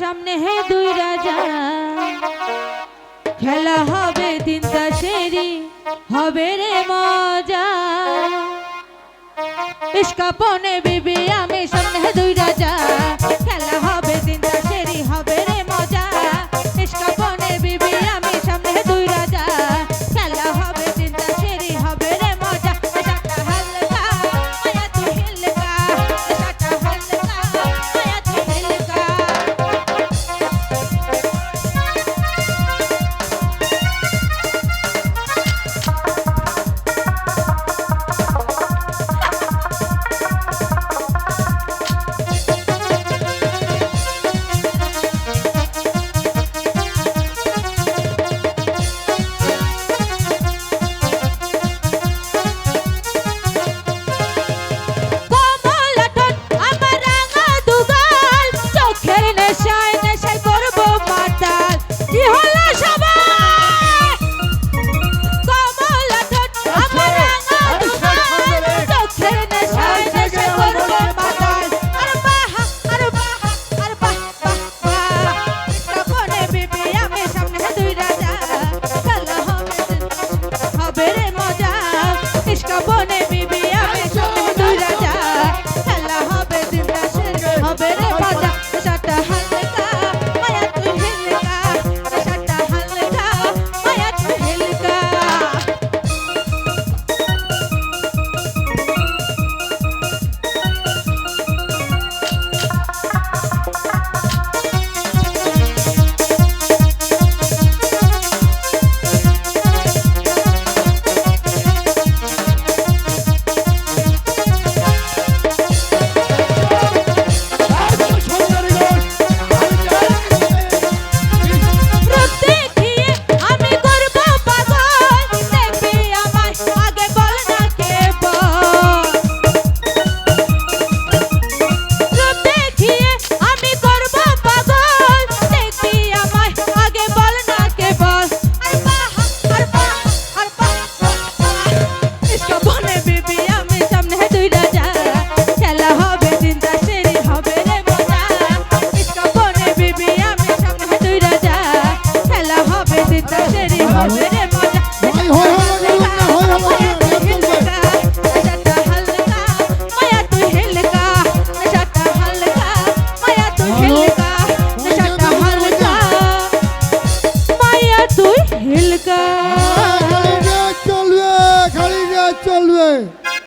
সামনে হে দুই রাজা। খেলা হবে তিন তাসেরি হবে রে মজা। ইস্কাপনে বিবি আমি সামনে হে দুই রাজা। खिलका